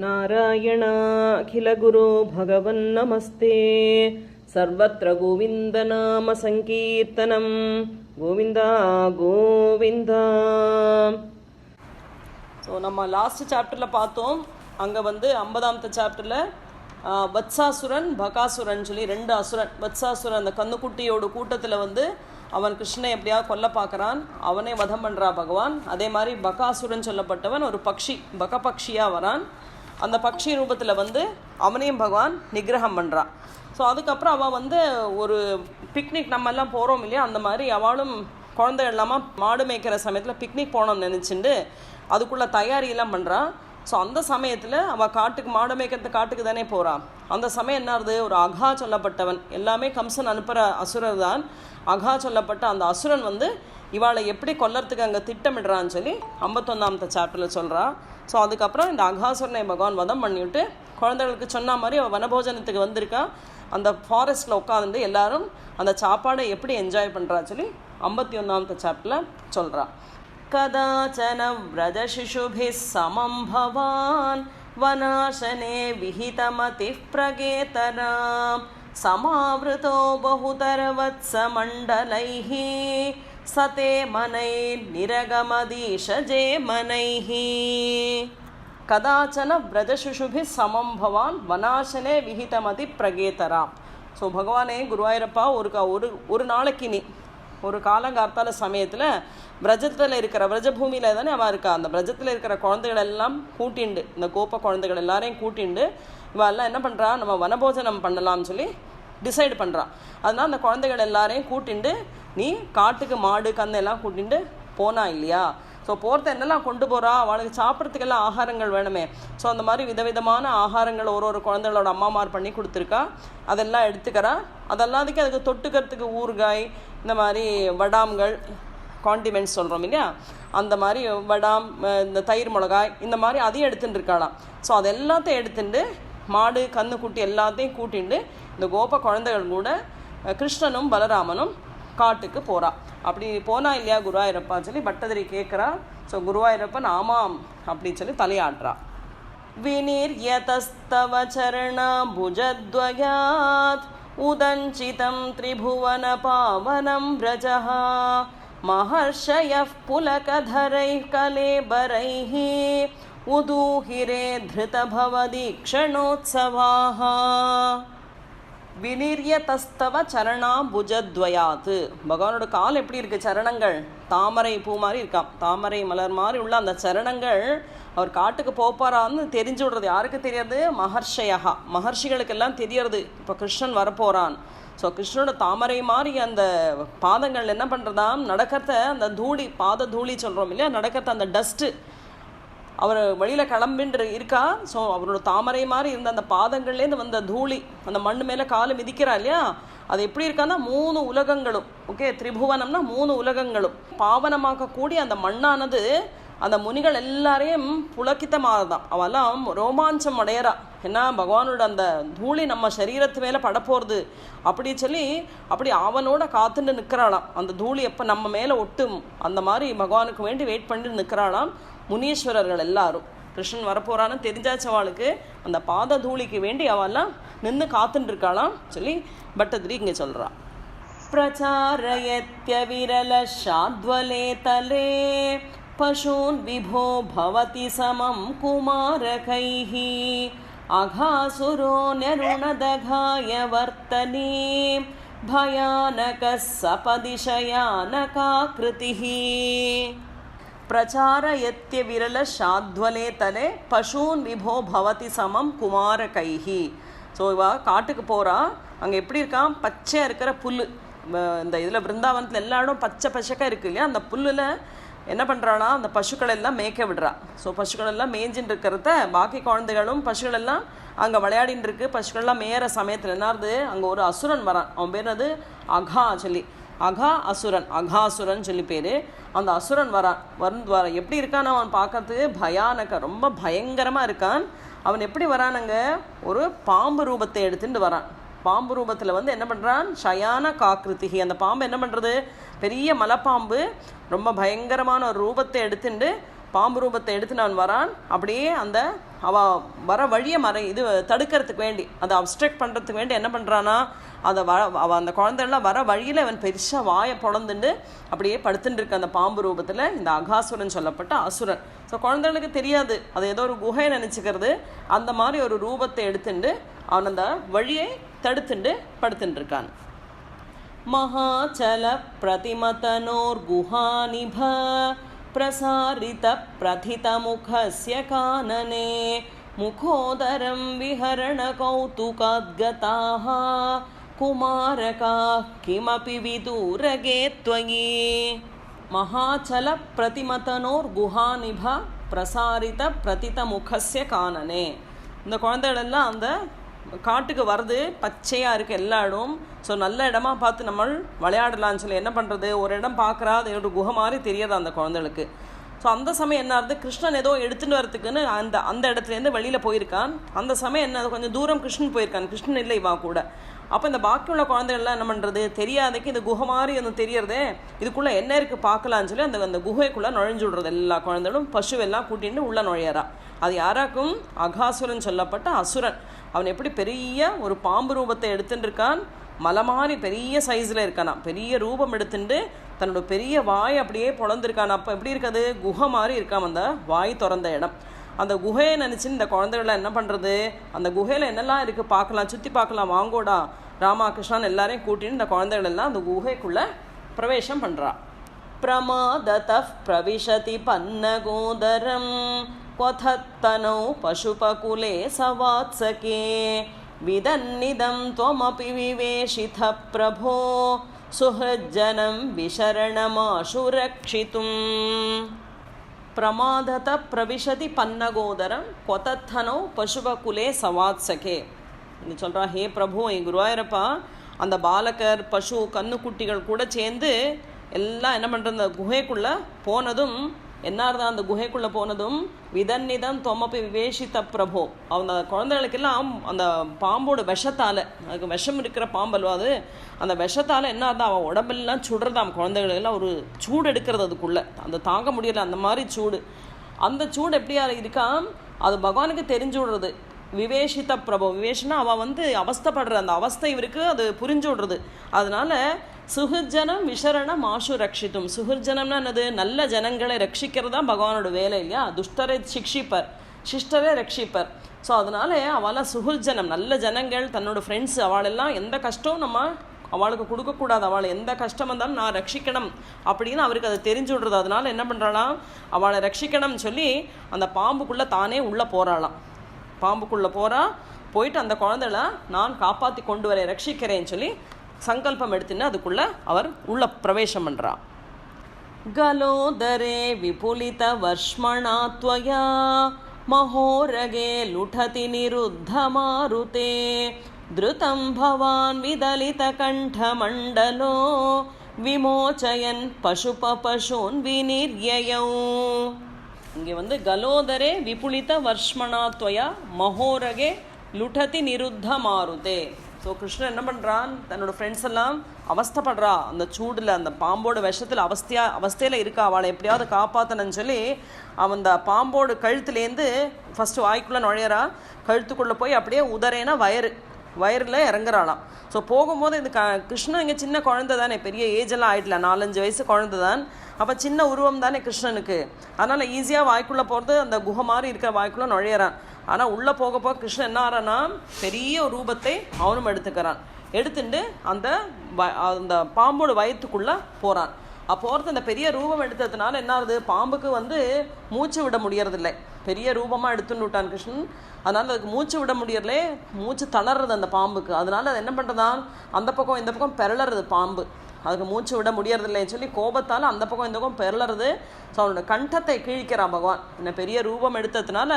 नारायण अखिलगुरो भगवन्नमस्ते सर्वत्र गोविन्दनामसङ्कीर्तनं गोविन्द गोविन्द ஸோ நம்ம லாஸ்ட் சாப்டரில் பார்த்தோம் அங்கே வந்து ஐம்பதாமத்து சாப்டரில் வத்சாசுரன் பகாசுரன் சொல்லி ரெண்டு அசுரன் வத்சாசுரன் அந்த கண்ணுக்குட்டியோட கூட்டத்தில் வந்து அவன் கிருஷ்ணனை எப்படியாவது கொல்ல பார்க்குறான் அவனே வதம் பண்ணுறா பகவான் அதே மாதிரி பகாசுரன் சொல்லப்பட்டவன் ஒரு பக்ஷி பகபக்ஷியாக வரான் அந்த பக்ஷி ரூபத்தில் வந்து அவனையும் பகவான் நிகிரகம் பண்ணுறான் ஸோ அதுக்கப்புறம் அவள் வந்து ஒரு பிக்னிக் நம்ம எல்லாம் போகிறோம் இல்லையா? அந்த மாதிரி அவளும் குழந்தை இல்லாமல் மாடு மேய்க்கிற சமயத்தில் பிக்னிக் போனோம்னு நினச்சிண்டு அதுக்குள்ளே தயாரியெல்லாம் பண்ணுறான் ஸோ அந்த சமயத்தில் அவள் காட்டுக்கு மாடு மேய்க்கிறது காட்டுக்கு தானே போகிறான் அந்த சமயம் என்ன ஆகுது? ஒரு அகா சொல்லப்பட்டவன். எல்லாமே கம்சன் அனுப்புகிற அசுரர் தான். அகா சொல்லப்பட்ட அந்த அசுரன் வந்து இவாளை எப்படி கொல்லறதுக்கு அங்கே திட்டமிடுறான்னு சொல்லி ஐம்பத்தொன்னாமத்த சாப்டரில் சொல்கிறா ஸோ அதுக்கப்புறம் இந்த அகாசுரனை பகவான் வதம் பண்ணிவிட்டு குழந்தைகளுக்கு சொன்ன மாதிரி அவள் வனபோஜனத்துக்கு வந்திருக்கா அந்த ஃபாரஸ்ட்டில் உட்காந்து எல்லாரும் அந்த சாப்பாடை எப்படி என்ஜாய் பண்ணுறா சொல்லி ஐம்பத்தி ஒன்றாமத்த சாப்டரில் சொல்கிறா कदाचन व्रजशिशुभिः समं भवान् वनाशने विहितमतिः प्रगेतरां समावृतो बहुतरवत्समण्डलैः सते मनैर्निरगमदीशजे मनैः கதாச்சன விரஜசிசுபி சமம் பவான் வனாசனே விகிதமதி பிரகேதராம் ஸோ பகவானே குருவாயூரப்பா ஒரு க ஒரு ஒரு நாளைக்கு நீ ஒரு காலங்கார்த்தால சமயத்தில் விரஜத்தில் இருக்கிற விரஜபூமியில் தானே அவன் இருக்கா அந்த விரஜத்தில் இருக்கிற குழந்தைகள் எல்லாம் கூட்டிண்டு இந்த கோப்ப குழந்தைகள் எல்லாரையும் கூட்டிண்டு இவன் எல்லாம் என்ன பண்ணுறா நம்ம வனபோஜனம் பண்ணலாம்னு சொல்லி டிசைட் பண்ணுறான் அதனால் அந்த குழந்தைகள் எல்லாரையும் கூட்டிண்டு நீ காட்டுக்கு மாடு கன்று எல்லாம் கூட்டிண்டு போனா இல்லையா? ஸோ போகிறத என்னெல்லாம் கொண்டு போகிறா அவளுக்கு சாப்பிட்றதுக்கெல்லாம் ஆகாரங்கள் வேணுமே. ஸோ அந்த மாதிரி விதவிதமான ஆகாரங்கள் ஒரு ஒரு குழந்தைகளோட அம்மாமார் பண்ணி கொடுத்துருக்கா. அதெல்லாம் எடுத்துக்கிறா. அதெல்லாத்துக்கும் அதுக்கு தொட்டுக்கிறதுக்கு ஊறுகாய் இந்த மாதிரி வடாம்கள் காண்டிமெண்ட்ஸ் சொல்கிறோம் இல்லையா? அந்த மாதிரி வடாம் இந்த தயிர் மிளகாய் இந்த மாதிரி அதையும் எடுத்துட்டு இருக்காளாம். ஸோ அது எல்லாத்தையும் எடுத்துட்டு மாடு கன்று குட்டி எல்லாத்தையும் கூட்டிண்டு இந்த கோப குழந்தைகள் கூட கிருஷ்ணனும் பலராமனும் காட்டுக்கு போகிறா அப்படி போனா இல்லையா குருவாயூரப்பான்னு சொல்லி பட்டதிரி கேட்குறா ஸோ குருவாயூரப்பன் ஆமாம் அப்படின்னு சொல்லி தலையாடுறா विनिर्यतस्तव चरणाम्बुजद्वयात् उदञ्चितं त्रिभुवनपावनं व्रजः महर्षयः पुलकधरैः कलेबरैः उदूहिरे धृतभवदीक्षणोत्सवाः வினிர்யதஸ்தவ சரணா புஜத்வயாது பகவானோட கால் எப்படி இருக்கு? சரணங்கள். தாமரை பூ மாதிரி இருக்கான் தாமரை மலர் மாதிரி உள்ள அந்த சரணங்கள் அவர் காட்டுக்கு போப்பாரான்னு தெரிஞ்சு விடுறது. யாருக்கு தெரியாது? மகர்ஷயகா மகர்ஷிகளுக்கெல்லாம் தெரியறது இப்போ கிருஷ்ணன் வரப்போகிறான் ஸோ கிருஷ்ணனோட தாமரை மாதிரி அந்த பாதங்கள் என்ன பண்ணுறதாம் நடக்கிறத அந்த தூளி பாத தூளி சொல்கிறோம் இல்லையா? நடக்கிறத அந்த டஸ்ட்டு அவர் வழியில் கிளம்பின்று இருக்கா ஸோ அவரோட தாமரை மாதிரி இருந்த அந்த பாதங்கள்லேருந்து வந்த தூளி அந்த மண் மேலே காலை மிதிக்கிறா இல்லையா? அது எப்படி இருக்கான்னா மூணு உலகங்களும் ஓகே திரிபுவனம்னா மூணு உலகங்களும். பாவனமாக்கக்கூடிய அந்த மண்ணானது அந்த முனிகள் எல்லாரையும் புலக்கித்தமாகதான். அவெல்லாம் ரோமாஞ்சம் அடையறா. ஏன்னா பகவானோட அந்த தூளி நம்ம சரீரத்து மேலே படப்போகிறது அப்படி சொல்லி அப்படி அவனோட காத்துட்டு நிற்கிறாளாம் அந்த தூளி எப்போ நம்ம மேலே ஒட்டும் அந்த மாதிரி பகவானுக்கு வேண்டி வெயிட் பண்ணிட்டு நிற்கிறாளாம் முனீஸ்வரர்கள் எல்லாரும் கிருஷ்ணன் வரப்போறான்னு தெரிஞ்சாச்சவாளுக்கு அந்த பாத தூளிக்கு வேண்டி அவெல்லாம் நின்று காத்துட்டு இருக்காளாம் சொல்லி பட்டதிரி இங்கே சொல்கிறா प्रचारयत्यविरलशाद्वले तले पशून् विभो भवति समं कुमारकैः अघासुरो न्यरुणदघाय वर्तनी भयानकः सपदिशयानकाकृतिः பிரச்சாரயத்திய விரல சாத்வலே தலே பசூன் விபோ பவதி சமம் குமார கைஹி. ஸோ இவா காட்டுக்கு போகிறா அங்கே எப்படி இருக்கான் பச்சையாக இருக்கிற புல் இந்த இதில் பிருந்தாவனத்தில் எல்லா இடம் பச்சை பச்சைக்காக இருக்கு இல்லையா? அந்த புல்லில் என்ன பண்ணுறானா அந்த பசுக்கள் எல்லாம் மேய்க்க விடுறா. ஸோ பசுக்கள் எல்லாம் மேய்ஞ்சின்னு இருக்கிறத பாக்கி குழந்தைகளும் பசுக்கள் எல்லாம் அங்கே விளையாடின்னு இருக்கு. பசுக்கள்லாம் மேயற சமயத்தில் என்னது அங்கே ஒரு அசுரன் வரான். அவன் பேர் அது அகா சொல்லி. அகா அசுரன் அகாசுரன் சொல்லி பேர். அந்த அசுரன் வரான் வந்து வர எப்படி இருக்கான் அவன் பார்க்கறதுக்கு? பயானக ரொம்ப பயங்கரமாக இருக்கான். அவன் எப்படி வரானுங்க? ஒரு பாம்பு ரூபத்தை எடுத்துட்டு வரான். பாம்பு ரூபத்தில் வந்து என்ன பண்ணுறான் ஷயான காக்கிருத்திகி அந்த பாம்பு என்ன பண்ணுறது பெரிய மலைப்பாம்பு. ரொம்ப பயங்கரமான ஒரு ரூபத்தை எடுத்துட்டு பாம்பு ரூபத்தை எடுத்து நான் வரான் அப்படியே அந்த அவ வர வழியை மறை இது தடுக்கிறதுக்கு வேண்டி அதை அப்ஸ்ட்ரக்ட் பண்ணுறதுக்கு வேண்டி என்ன பண்ணுறான்னா அதை வ அவள் அந்த குழந்தைலாம் வர வழியில் அவன் பெருசாக வாயை பொழந்துண்டு அப்படியே படுத்துட்டு இருக்க அந்த பாம்பு ரூபத்தில் இந்த அகாசுரன் சொல்லப்பட்ட அசுரன். ஸோ குழந்தைகளுக்கு தெரியாது. அது ஏதோ ஒரு குகையை நினச்சிக்கிறது. அந்த மாதிரி ஒரு ரூபத்தை எடுத்துட்டு அவன் அந்த வழியை தடுத்துண்டு படுத்துட்டுருக்கான் மகாச்சல பிரதிமதனோர் குஹானிப प्रसारितप्रथितमुखस्य कानने मुखोदरं विहरणकौतुकाद्गताः कुमारकाः किमपि विदूरगे त्वयि महाचलप्रतिमतनोर्गुहानिभ प्रसारितप्रथितमुखस्य कानने இந்த குழந்தைகளெல்லாம் அந்த காட்டுக்கு வருது பச்சையாக இருக்குது எல்லா இடம் ஸோ நல்ல இடமா பார்த்து நம்ம விளையாடலாம்னு சொல்லி என்ன பண்ணுறது ஒரு இடம் பார்க்குறா அது ஒரு குகை மாதிரி தெரியாது அந்த குழந்தைகளுக்கு. ஸோ அந்த சமயம் என்ன ஆகுது? கிருஷ்ணன் ஏதோ எடுத்துகிட்டு வரத்துக்குன்னு அந்த அந்த இடத்துலேருந்து வெளியில் போயிருக்கான். அந்த சமயம் என்ன கொஞ்சம் தூரம் கிருஷ்ணன் போயிருக்கான். கிருஷ்ணன் இல்லை இவா கூட. அப்போ இந்த பாக்கியுள்ள குழந்தைகள்லாம் என்ன பண்ணுறது தெரியாதக்கு இந்த குகை மாதிரி ஒன்று தெரியறதே. இதுக்குள்ளே என்ன இருக்குது பார்க்கலான்னு சொல்லி அந்த அந்த குகைக்குள்ளே நுழைஞ்சு விடுறது. எல்லா குழந்தைகளும் பசுவெல்லாம் கூட்டிகிட்டு உள்ளே நுழையறா. அது யாராக்கும்? அகாசுரன் சொல்லப்பட்ட அசுரன். அவன் எப்படி பெரிய ஒரு பாம்பு ரூபத்தை எடுத்துட்டு இருக்கான்? மலை மாதிரி பெரிய சைஸில் இருக்கானா பெரிய ரூபம் எடுத்துட்டு தன்னோட பெரிய வாய் அப்படியே பொழந்திருக்கான் அப்போ எப்படி இருக்காது? குகை மாதிரி இருக்கான் அந்த வாய் திறந்த இடம். அந்த குகையை நினச்சி இந்த குழந்தைகளை என்ன பண்ணுறது அந்த குகையில் என்னெல்லாம் இருக்குது பார்க்கலாம் சுற்றி பார்க்கலாம் வாங்கோடா ராமாகிருஷ்ணன் எல்லாரையும் கூட்டின்னு இந்த குழந்தைகள் எல்லாம் அந்த குகைக்குள்ளே பிரவேசம் பண்ணுறா प्रमादतः प्रविशति पन्नगोदरं क्वथत्तनौ पशुपकुले सवात्सके विदन्निदं त्वमपि विवेशितः प्रभो सुहृज्जनं विशरणमाशु ప్రమాదత ప్రవిశతి పన్నగోదరం కొతత్తనౌ పశువకులే சவாத்சகே இது சொல்கிறா ஹே பிரபு என் குருவாயூரப்பா அந்த பாலகர் பசு கன்னுக்குட்டிகள் கூட சேர்ந்து எல்லாம் என்ன பண்ணுறது அந்த குகைக்குள்ளே போனதும் என்னார்தான் அந்த குகைக்குள்ளே போனதும் விதன்னிதம் தொமப்பி விவேஷித்த பிரபோ. அந்த குழந்தைகளுக்கெல்லாம் அந்த பாம்போட விஷத்தால் அதுக்கு விஷம் இருக்கிற பாம்பல்வா அது அந்த விஷத்தால் என்ன ஆகுது அவன் உடம்பெல்லாம் சுடுறதாம் குழந்தைகளுக்கெல்லாம் ஒரு சூடு எடுக்கிறது அதுக்குள்ளே. அந்த தாங்க முடியல அந்த மாதிரி சூடு. அந்த சூடு எப்படியா இருக்கா? அது பகவானுக்கு தெரிஞ்சு விடுறது. விவேஷித்த பிரபோ. விவேஷனா அவள் வந்து அவஸ்தைப்படுற அந்த அவஸ்தை இவருக்கு அது புரிஞ்சு விடுறது. அதனால சுகர்ஜனம் விசரணம் ஆஷு ரட்சித்தும் சுகர்ஜனம்னா என்னது? நல்ல ஜனங்களை ரட்சிக்கிறது தான் பகவானோட வேலை இல்லையா? துஷ்டரை சிக்ஷிப்பர் சிஷ்டரே ரட்சிப்பர். ஸோ அதனால அவளை சுகர்ஜனம் நல்ல ஜனங்கள் தன்னோட ஃப்ரெண்ட்ஸ் அவளெல்லாம் எந்த கஷ்டம் நம்ம அவளுக்கு கொடுக்கக்கூடாது. அவளை எந்த கஷ்டம் வந்தாலும் நான் ரட்சிக்கணும் அப்படின்னு அவருக்கு அதை தெரிஞ்சு விடுறது. அதனால என்ன பண்ணுறாளாம் அவளை ரட்சிக்கணும்னு சொல்லி அந்த பாம்புக்குள்ளே தானே உள்ளே போகிறாளாம் பாம்புக்குள்ளே போகிறா போயிட்டு அந்த குழந்தைல நான் காப்பாற்றி கொண்டு வரேன் ரட்சிக்கிறேன்னு சொல்லி சங்கல்பம் எடுத்துன்னு அதுக்குள்ளே அவர் உள்ள பிரவேசம் பண்ணுறா गलोदरे विपुलितवर्ष्मणा त्वया महोरगे लुठति निरुद्धमारुते धृतं भवान् विदलितकण्ठमण्डलो विमोचयन् पशुपपशून् विनिर्ययौ இங்கே வந்து கலோதரே விபுலித வர்ஷ்மணாத்வயா மகோரகே லுடதி நிருத்த மாருதே ஸோ கிருஷ்ணன் என்ன பண்ணுறான் தன்னோட ஃப்ரெண்ட்ஸ் எல்லாம் அவஸ்தப்படுறா. அந்த சூடில் அந்த பாம்போட விஷத்தில் அவஸ்தையா அவஸ்தையில் இருக்கா. அவளை எப்படியாவது காப்பாற்றணும்னு சொல்லி அவன் அந்த பாம்போட கழுத்துலேருந்து ஃபஸ்ட்டு வாய்க்குள்ளே நுழையிறா. கழுத்துக்குள்ளே போய் அப்படியே உதறேனா வயறு. வயரில் இறங்குறாளாம். ஸோ போகும்போது இந்த க கிருஷ்ணன் இங்கே சின்ன குழந்தை தானே. பெரிய ஏஜெல்லாம் ஆகிடல நாலஞ்சு வயசு குழந்தை தான். அப்போ சின்ன உருவம் தானே கிருஷ்ணனுக்கு. அதனால் ஈஸியாக வாய்க்குள்ளே போகிறது அந்த குகை மாதிரி இருக்கிற வாய்க்குள்ளே நுழையிறான் ஆனால் உள்ளே போக போக கிருஷ்ணன் என்ன ஆறானா பெரிய ரூபத்தை அவனும் எடுத்துக்கிறான். எடுத்துட்டு அந்த வ- அந்த பாம்போட வயத்துக்குள்ளே போகிறான் அப்போ அந்த பெரிய ரூபம் எடுத்ததுனால என்ன ஆகுது? பாம்புக்கு வந்து மூச்சு விட முடியறதில்லை. பெரிய ரூபமாக எடுத்துன்னு விட்டான் கிருஷ்ணன். அதனால் அதுக்கு மூச்சு விட முடியறலே மூச்சு தளர்றது அந்த பாம்புக்கு. அதனால அது என்ன பண்ணுறதான் அந்த பக்கம் இந்த பக்கம் பெரளறது பாம்பு. அதுக்கு மூச்சு விட முடியறதில்லைன்னு சொல்லி கோபத்தால் அந்த பக்கம் இந்த பக்கம் பெரளறது ஸோ அவனோட கண்டத்தை கிழிக்கிறான் பகவான். என்ன பெரிய ரூபம் எடுத்ததுனால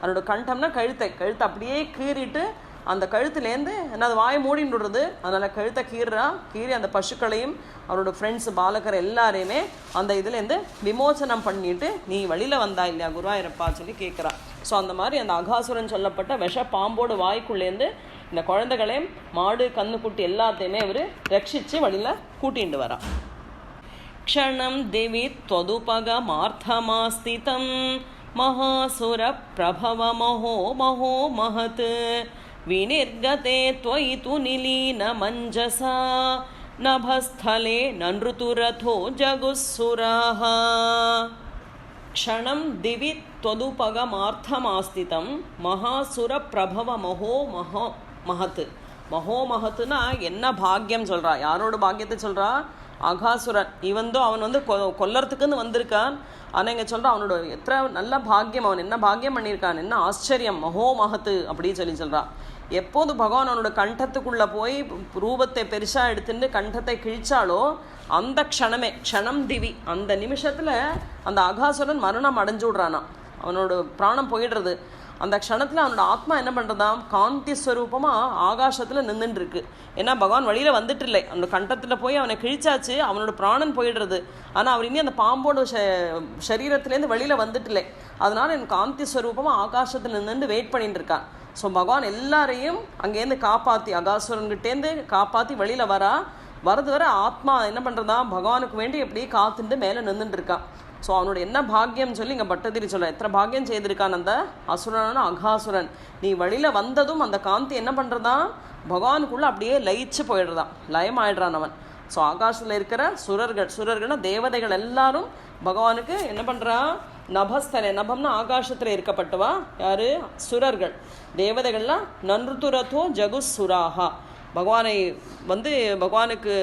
அவனோட கண்டம்னா கழுத்தை. கழுத்தை அப்படியே கீறிட்டு அந்த கழுத்துலேருந்து என்ன அது வாயை மூடின்னு விடுறது. அதனால் கழுத்தை கீறுறான் கீறி அந்த பசுக்களையும் அவரோட ஃப்ரெண்ட்ஸ் பாலகர் எல்லாரையுமே அந்த இதுலேருந்து விமோசனம் பண்ணிட்டு நீ வெளியில் வந்தா இல்லையா குருவாயிரப்பா? சொல்லி கேட்குறா ஸோ அந்த மாதிரி அந்த அகாசுரன் சொல்லப்பட்ட விஷ பாம்போட வாய்க்குள்ளேருந்து இந்த குழந்தைகளையும் மாடு கண்ணுக்குட்டி எல்லாத்தையுமே அவர் ரட்சித்து வழியில் கூட்டிட்டு வரா क्षणं दिवि त्वदुपगमार्थमास्थितं महासुरप्रभवमहो महो महत् विनिर्गते त्वयि तु निलीनमञ्जसा नभस्थले ननृतुरथो जगुःसुराः க்ஷணம் திவி தொதுபகமார்த்தமாஸ்திதம் மகாசுர பிரபவ மகோ மகோ மகத்து. மகோ மகத்துனா என்ன பாக்கியம் சொல்கிறா யாரோட பாக்கியத்தை சொல்கிறா அகாசுரன். இவன் தான் அவன் வந்து கொ கொல்லறதுக்குன்னு வந்திருக்கான். ஆனால் இங்கே சொல்கிறான் அவனோட எத்தனை நல்ல பாக்கியம் அவன் என்ன பாக்கியம் பண்ணியிருக்கான் என்ன ஆச்சரியம்? மகோ மகத்து அப்படின்னு சொல்லி சொல்கிறான் எப்போது பகவான் அவனோட கண்டத்துக்குள்ளே போய் ரூபத்தை பெருசாக எடுத்துட்டு கண்டத்தை கிழிச்சாலோ அந்த க்ஷணமே க்ஷணம் திவி. அந்த நிமிஷத்தில் அந்த அகாசுரன் மரணம் அடைஞ்சு விட்றானா அவனோட பிராணம் போயிடுறது. அந்த க்ஷணத்தில் அவனோட ஆத்மா என்ன பண்ணுறதாம் காந்தி ஸ்வரூபமாக ஆகாசத்தில் நின்றுட்டு இருக்கு ஏன்னா பகவான் வழியில் வந்துட்டு இல்லை அவனோட கண்டத்தில் போய் அவனை கிழிச்சாச்சு அவனோட பிராணன் போயிடுறது. ஆனால் அவர் இனி அந்த பாம்போட சரீரத்துலேருந்து வெளியில் வந்துட்டு இல்லை அதனால என் காந்தி ஸ்வரூபமாக ஆகாசத்தில் நின்று வெயிட் பண்ணிட்டு இருக்கான் ஸோ பகவான் எல்லாரையும் அங்கேருந்து காப்பாற்றி அகாசுரன்கிட்டேருந்து காப்பாற்றி வெளியில் வரா. வரது வர ஆத்மா என்ன பண்ணுறதா பகவானுக்கு வேண்டி எப்படி காத்துட்டு மேலே நின்றுட்டு இருக்கான் ஸோ அவனோட என்ன பாக்கியம் சொல்லி இங்கே பட்டதிரி சொல்ல எத்தனை பாக்கியம் செய்திருக்கான் அந்த அசுரன் அகாசுரன். நீ வழியில் வந்ததும் அந்த காந்தி என்ன பண்ணுறதா பகவானுக்குள்ளே அப்படியே லயிச்சு போயிடுறதான் லயமாயிடுறான் அவன். ஸோ ஆகாசத்தில் இருக்கிற சுரர்கள் சுரர்கள்னா தேவதைகள் எல்லாரும் பகவானுக்கு என்ன பண்ணுறா நபஸ்தலே நபம்னா ஆகாசத்தில் இருக்கப்பட்டவா? யார்? சுரர்கள். தேவதைகள்லாம் நன்றுதுரத்தோ ஜகுஸ் சுராகா பகவானை வந்து பகவானுக்கு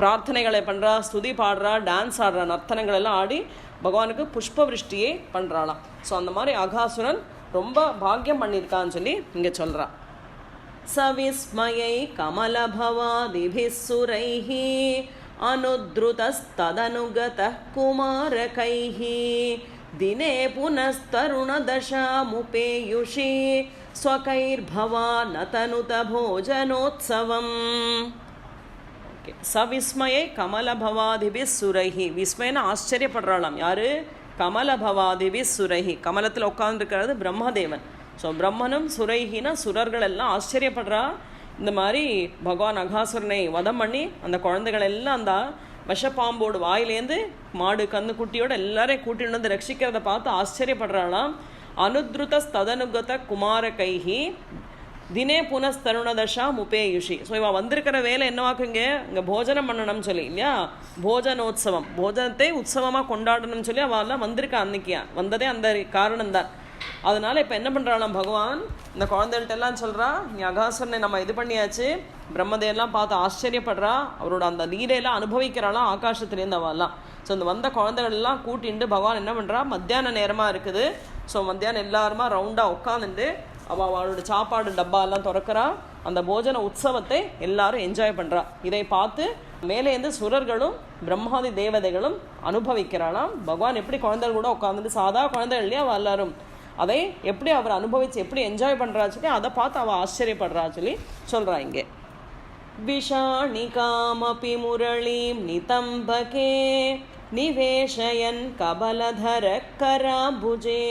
பிரார்த்தனைகளை பண்ணுறா ஸ்துதி பாடுறா டான்ஸ் ஆடுறா நர்த்தனங்கள் எல்லாம் ஆடி பகவானுக்கு புஷ்ப விருஷ்டியே பண்ணுறாளாம் ஸோ அந்த மாதிரி அகாசுரன் ரொம்ப பாக்கியம் பண்ணியிருக்கான்னு சொல்லி இங்கே சொல்கிறா सविस्मयै कमलभवादिभिः सुरैः अनुद्रुतस्तदनुगतः कुमारकैः दिने पुनस्तरुणदशामुपेयुषि स्वकैर्भवानतनुत भोजनोत्सवम् ஓகே சவிஸ்மயை கமலபவாதிபி சுரைஹி விஸ்மயன்னு ஆச்சரியப்படுறாளாம் யாரு கமலபவாதிபி சுரைஹி கமலத்தில் உட்கார்ந்துருக்கிறது பிரம்மதேவன் ஸோ பிரம்மனும் சுரைஹினா சுரர்கள் எல்லாம் ஆச்சரியப்படுறா இந்த மாதிரி பகவான் அகாசுரனை வதம் பண்ணி அந்த குழந்தைகள் எல்லாம் அந்த விஷப்பாம்போடு வாயிலேருந்து மாடு கண்ணு குட்டியோட எல்லாரையும் கூட்டிட்டு வந்து ரட்சிக்கிறத பார்த்து ஆச்சரியப்படுறாளாம் அனுத்ருத ஸ்ததனுகத குமார தினே புனஸ்தருணதஷா முபேயுஷி. ஸோ இவன் வந்திருக்கிற வேலை என்னவாக்குங்க? இங்கே போஜனம் பண்ணணும்னு சொல்லி இல்லையா? போஜனோத்சவம். போஜனத்தை உற்சவமாக கொண்டாடணும்னு சொல்லி அவெல்லாம் வந்திருக்கா அன்னைக்கு. வந்ததே அந்த காரணம்தான். அதனால் அதனால இப்போ என்ன பண்ணுறாளாம் பகவான்? இந்த குழந்தைகள்ட்ட எல்லாம் சொல்கிறா நீ அகாசனை நம்ம இது பண்ணியாச்சு. பிரம்மதையெல்லாம் பார்த்து ஆச்சரியப்படுறா. அவரோட அந்த லீலையெல்லாம் அனுபவிக்கிறாளாம் ஆகாசத்துலேருந்து அவெல்லாம் ஸோ இந்த வந்த குழந்தைகள் எல்லாம் கூட்டிட்டு பகவான் என்ன பண்ணுறா மத்தியான நேரமாக இருக்குது. ஸோ மத்தியானம் எல்லாருமா ரவுண்டாக உட்காந்துட்டு அவள் அவளோட சாப்பாடு டப்பாலாம் திறக்கிறா. அந்த போஜன உற்சவத்தை எல்லாரும் என்ஜாய் பண்ணுறா இதை பார்த்து மேலேருந்து சுரர்களும் பிரம்மாதி தேவதைகளும் அனுபவிக்கிறாளாம். பகவான் எப்படி குழந்தைகள் கூட உட்காந்துட்டு சாதா குழந்தைகள் இல்லையா அவள் எல்லாரும்? அதை எப்படி அவர் அனுபவித்து எப்படி என்ஜாய் பண்ணுறா சொல்லி அதை பார்த்து அவள் ஆச்சரியப்படுறா சொல்லி சொல்கிறா இங்கே. விஷாணிகாமபி முரளீம் நிதம்பகே निवेशयन् कबलधरकराम्बुजे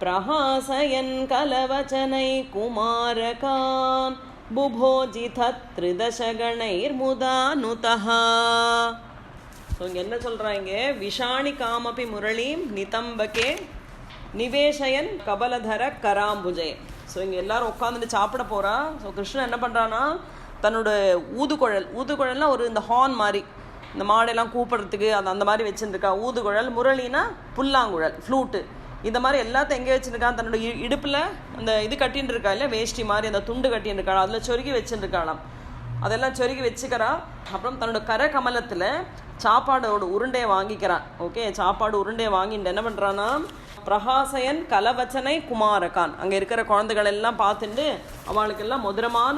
प्रहासयन् कलवचनै कुमारकान् बुभोजितत्रिदशगणैर्मुदानुतः ஸோ இங்கே என்ன சொல்கிறாங்க விஷாணி காமபி முரளீம் நிதம்பகே நிவேஷயன் கபலதர கராம்புஜே ஸோ இங்கே எல்லாரும் உட்காந்துட்டு சாப்பிட போகிறா ஸோ கிருஷ்ணன் என்ன பண்ணுறான்னா தன்னோட ஊதுகுழல் ஊதுகுழல்னா ஒரு இந்த ஹார்ன் மாதிரி இந்த மாடெல்லாம் கூப்பிடுறதுக்கு அந்த அந்த மாதிரி வச்சுருக்கா ஊதுகுழல் முரளினா புல்லாங்குழல் ஃப்ளூட்டு இந்த மாதிரி எல்லாத்தையும் எங்கே வச்சுருக்கான் தன்னோட இ- அந்த இது கட்டின்னு இருக்கா இல்லை வேஷ்டி மாதிரி அந்த துண்டு கட்டின்னு இருக்காள் அதில் சொருகி வச்சுருக்காளாம் அதெல்லாம் சொருகி வச்சுக்கிறா. அப்புறம் தன்னோட கர கமலத்தில் சாப்பாடோட உருண்டையை வாங்கிக்கிறான் ஓகே? சாப்பாடு உருண்டையை வாங்கிட்டு என்ன பண்ணுறான்னா பிரகாசயன் கலவச்சனை குமாரகான். அங்கே இருக்கிற குழந்தைகள் எல்லாம் பார்த்துட்டு அவளுக்கெல்லாம் மதுரமான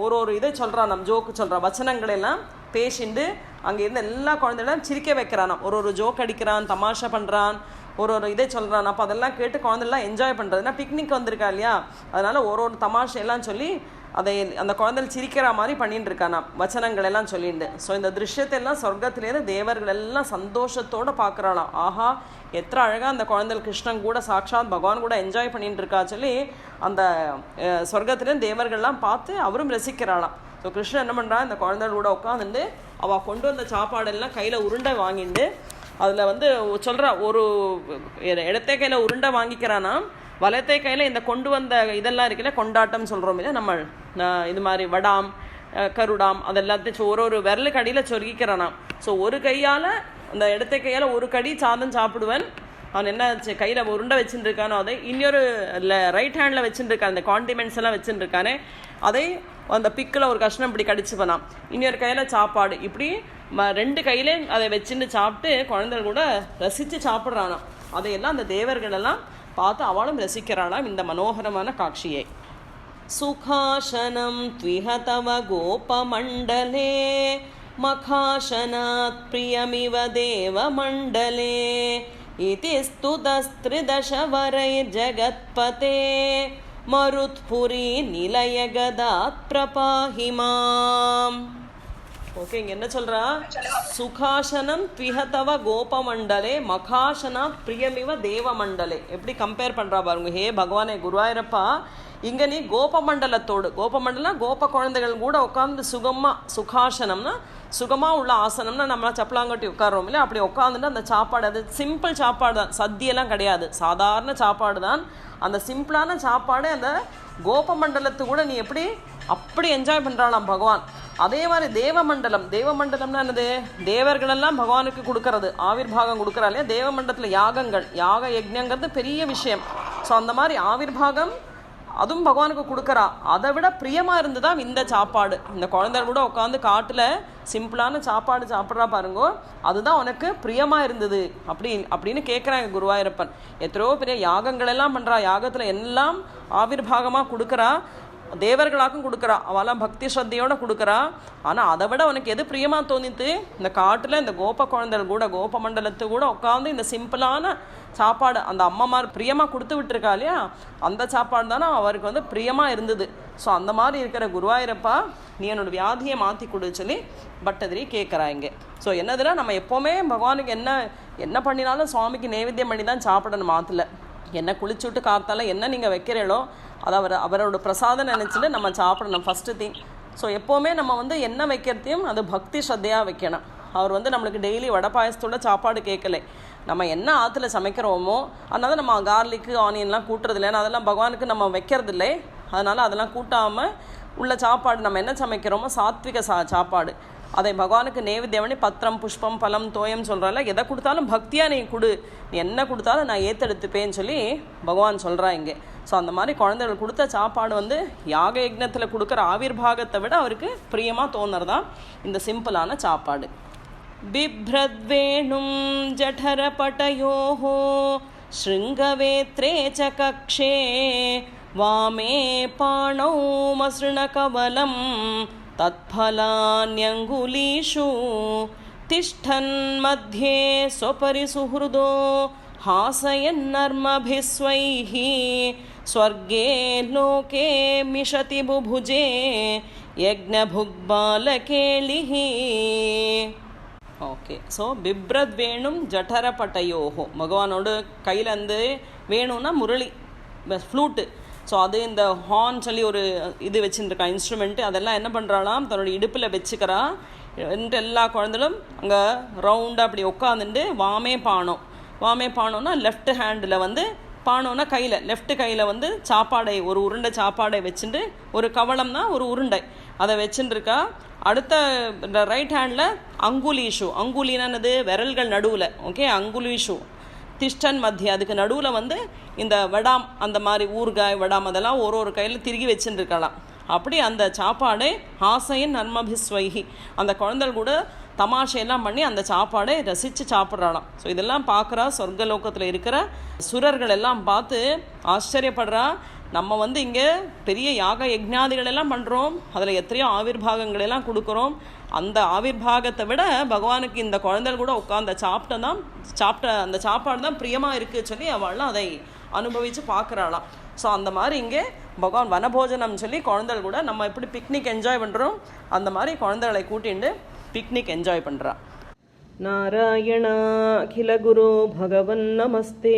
ஒரு ஒரு இதை சொல்கிறான் நம் ஜோக்கு சொல்கிறான் வச்சனங்களெல்லாம் பேசிண்டு அங்கே இருந்த எல்லா குழந்தைகளும் சிரிக்க வைக்கிறானாம். ஒரு ஒரு ஜோக் அடிக்கிறான் தமாஷா பண்ணுறான் ஒரு ஒரு இதை சொல்கிறான் அப்போ அதெல்லாம் கேட்டு குழந்தைலாம் என்ஜாய் பண்ணுறது பிக்னிக் வந்திருக்கா இல்லையா? அதனால ஒரு ஒரு தமாஷையெல்லாம் சொல்லி அதை அந்த குழந்தைகள் சிரிக்கிற மாதிரி பண்ணிட்டு இருக்கானா வச்சனங்கள் எல்லாம் சொல்லிட்டு. ஸோ இந்த திருஷ்யத்தை எல்லாம் சொர்க்கத்திலேருந்து தேவர்கள் எல்லாம் சந்தோஷத்தோட பார்க்குறாளாம். ஆஹா எத்தனை அழகாக அந்த குழந்தைகள் கிருஷ்ணன் கூட சாட்சாத் பகவான் கூட என்ஜாய் பண்ணிட்டு இருக்கா சொல்லி அந்த சொர்க்கத்திலேருந்து தேவர்கள்லாம் பார்த்து அவரும் ரசிக்கிறாளாம். ஸோ கிருஷ்ணன் என்ன பண்ணுறா இந்த குழந்தைகள் கூட உட்காந்துட்டு அவள் கொண்டு வந்த சாப்பாடெல்லாம் கையில் உருண்டை வாங்கிட்டு அதில் வந்து சொல்கிறா ஒரு இடத்தே கையில் உருண்டை வாங்கிக்கிறானா? வலத்தை கையில் இந்த கொண்டு வந்த இதெல்லாம் இருக்குல்ல கொண்டாட்டம் சொல்கிறோம் இல்லையா? நம்ம இது மாதிரி வடாம் கருடாம் அதெல்லாத்தையும் ஒரு ஒரு விரலுக்கடியில் சொருகிக்கிறானாம் ஸோ ஒரு கையால் அந்த இடத்த கையால் ஒரு கடி சாதம் சாப்பிடுவேன். அவன் என்ன ஆச்சு கையில் உருண்டை வச்சுட்டு இருக்கானோ அதை இன்னொரு ரைட் ஹேண்டில் வச்சுட்டு இருக்கான் அந்த காண்டிமெண்ட்ஸ் எல்லாம் வச்சுட்டு இருக்கானே அதை அந்த பிக்கில் ஒரு கஷ்டம் இப்படி கடிச்சு பண்ணான் இன்னொரு கையில சாப்பாடு இப்படி ம- ரெண்டு கையிலே அதை வச்சுட்டு சாப்பிட்டு குழந்தைகள் கூட ரசிச்சு சாப்பிட்றானாம் அதையெல்லாம் அந்த தேவர்கள் எல்லாம் பார்த்து அவளும் ரசிக்கிறாளாம் இந்த மனோகரமான காட்சியை सुखाशनं त्विह तव गोपमण्डले मखाशनात् प्रियमिव देवमण्डले इति स्तुतस्त्रिदशवरैर्जगत्पते மருத்புரி நிலையகதா பிரபாஹிமாம் ஓகே இங்க என்ன சொல்றா? சுகாசனம் பிஹதவ கோபமண்டலே மகாசனா பிரியமிவ தேவமண்டலே. எப்படி கம்பேர் பண்றா பாருங்க. ஹே பகவானே குருவாயிரப்பா இங்க நீ கோபமண்டலத்தோடு கோபமண்டலம் கோப குழந்தைகள் கூட உட்காந்து சுகமா சுகாசனம்னா சுகமாக உள்ள ஆசனம்னா நம்மளா சப்பலாங்கட்டி உட்கார்றோம் இல்லையா? அப்படி உட்காந்துட்டு அந்த சாப்பாடு அது சிம்பிள் சாப்பாடு தான். சத்தியெல்லாம் கிடையாது. சாதாரண சாப்பாடு தான். அந்த சிம்பிளான சாப்பாடு அந்த கோபமண்டலத்து கூட நீ எப்படி அப்படி என்ஜாய் பண்ணுறாளாம் பகவான். அதே மாதிரி தேவமண்டலம் தேவமண்டலம்னா என்னது? தேவர்களெல்லாம் பகவானுக்கு கொடுக்கறது. ஆவிர்பாகம் கொடுக்குறா இல்லையா? தேவமண்டலத்தில் யாகங்கள். யாக யஜ்யங்கிறது பெரிய விஷயம். ஸோ அந்த மாதிரி ஆவிர்பாகம் அதுவும் பகவானுக்கு கொடுக்குறா. அதை விட பிரியமா இருந்துதான் இந்த சாப்பாடு. இந்த குழந்தை கூட உட்காந்து காட்டில் சிம்பிளான சாப்பாடு சாப்பிட்றா பாருங்கோ. அதுதான் உனக்கு பிரியமாக இருந்தது. அப்படி அப்படின்னு கேட்குறாங்க குருவாயிரப்பன். எத்தனையோ பெரிய யாகங்கள் எல்லாம் பண்ணுறா யாகத்தில் எல்லாம் ஆவிர்வாகமாக கொடுக்குறா. தேவர்களாக்கும் கொடுக்குறா. அவெல்லாம் பக்தி ஸ்ரத்தையோட கொடுக்குறா. ஆனால் அதை விட உனக்கு எது பிரியமாக தோணித்து? இந்த காட்டில் இந்த கோப குழந்தைகள் கூட கோப மண்டலத்து கூட உட்காந்து இந்த சிம்பிளான சாப்பாடு அந்த அம்மாமார் பிரியமாக கொடுத்து விட்டுருக்கா இல்லையா? அந்த சாப்பாடு தானே அவருக்கு வந்து பிரியமாக இருந்தது. ஸோ அந்த மாதிரி இருக்கிற குருவாயிரப்பா நீ என்னோடய வியாதியை மாற்றி கொடு சொல்லி பட்டதிரி கேட்குறா இங்கே. ஸோ என்னதுன்னா நம்ம எப்போவுமே பகவானுக்கு என்ன என்ன பண்ணினாலும் சுவாமிக்கு நைவேத்தியம் பண்ணி தான் சாப்பிடணும் மாற்றல என்ன குளிச்சு விட்டு காத்தால என்ன நீங்கள் வைக்கிறீங்களோ அதாவது அவர் அவரோட பிரசாதம் நினச்சிட்டு நம்ம சாப்பிடணும் ஃபஸ்ட்டு திங் ஸோ எப்போவுமே நம்ம வந்து என்ன வைக்கிறதையும் அது பக்தி ஸ்ரத்தையாக வைக்கணும். அவர் வந்து நம்மளுக்கு டெய்லி வடை பாயசத்தோட சாப்பாடு கேட்கலை. நம்ம என்ன ஆற்றுல சமைக்கிறோமோ அதனால நம்ம கார்லிக்கு ஆனியன்லாம் கூட்டுறதில்ல ஏன்னா அதெல்லாம் பகவானுக்கு நம்ம வைக்கிறதில்லை. அதனால் அதெல்லாம் கூட்டாமல் உள்ள சாப்பாடு நம்ம என்ன சமைக்கிறோமோ சாத்விக சா சாப்பாடு. அதை பகவானுக்கு நேவேத்தியமணி பத்திரம் புஷ்பம் பழம் தோயம் சொல்கிறால எதை கொடுத்தாலும் பக்தியாக நீ கொடு நீ என்ன கொடுத்தாலும் நான் ஏற்றெடுத்துப்பேன்னு சொல்லி பகவான் சொல்கிறா இங்கே ஸோ அந்த மாதிரி குழந்தைகள் கொடுத்த சாப்பாடு வந்து யாக யஜ்னத்தில் கொடுக்குற ஆவிர்வாகத்தை விட அவருக்கு பிரியமாக தோணுறதான் இந்த சிம்பிளான சாப்பாடு बिभ्रद्वेणुं जठरपटयोः शृङ्गवेत्रे च कक्षे वामे पाणौ मसृणकवलं तत्फलान्यङ्गुलीषु तिष्ठन्मध्ये स्वपरिसुहृदो हासयन्नर्मभिस्वैः स्वर्गे लोके मिशति बुभुजे यज्ञभुग्बालकेलिः ஓகே ஸோ பிப்ரத் வேணும் ஜட்டரப்பட்டையோகோ பகவானோட கையிலேருந்து வேணும்னா முரளி ஃப்ளூட்டு ஸோ அது இந்த ஹார்ன் சொல்லி ஒரு இது வச்சுருக்கா இன்ஸ்ட்ருமெண்ட்டு அதெல்லாம் என்ன பண்ணுறாளாம் தன்னோட இடுப்பில் வச்சுக்கிறா. ரெண்டு எல்லா குழந்தைகளும் அங்கே ரவுண்டாக அப்படி உட்காந்துட்டு வாமே பானம் வாமே பானம்னா லெஃப்ட் ஹேண்டில் வந்து பானம்னா கையில். லெஃப்ட் கையில் வந்து சாப்பாடை ஒரு உருண்டை சாப்பாடை வச்சுட்டு ஒரு கவளம்னா ஒரு உருண்டை. அதை வச்சுட்டு அடுத்த ரைட் ஹேண்டில் அங்குலீஷு. அங்குலினா என்னது? விரல்கள் நடுவில். ஓகே அங்குலி ஷூ திஷ்டன் மத்திய அதுக்கு நடுவில் வந்து இந்த வடாம் அந்த மாதிரி ஊறுகாய் வடாம் அதெல்லாம் ஒரு ஒரு கையில் திருகி வச்சுட்டு அப்படி அந்த சாப்பாடே ஆசையின் நர்மபிஸ்வைகி அந்த குழந்தைகள் கூட தமாஷையெல்லாம் பண்ணி அந்த சாப்பாடை ரசித்து சாப்பிட்றாளாம். ஸோ இதெல்லாம் பார்க்குறா சொர்க்கலோகத்தில் இருக்கிற சுரர்கள் எல்லாம் பார்த்து ஆச்சரியப்படுறா. நம்ம வந்து இங்கே பெரிய யாக யஜ்ஞாதிகள் எல்லாம் பண்ணுறோம் அதில் எத்தனையோ ஆவிர்வாகங்கள் எல்லாம் கொடுக்குறோம் அந்த ஆவிர்வாகத்தை விட பகவானுக்கு இந்த குழந்தைகள் கூட உட்காந்த சாப்பிட்ட தான் சாப்பிட்ட அந்த சாப்பாடு தான் பிரியமாக இருக்குது சொல்லி அவள்லாம் அதை அனுபவித்து பார்க்குறாளாம் ஸோ அந்த மாதிரி இங்கே பகவான் வனபோஜனம் சொல்லி குழந்தைகள் கூட நம்ம எப்படி பிக்னிக் என்ஜாய் பண்ணுறோம் அந்த மாதிரி குழந்தைகளை கூட்டிட்டு பிக்னிக் என்ஜாய் பண்ணுறா नारायण अखिलगुरो भगवन्नमस्ते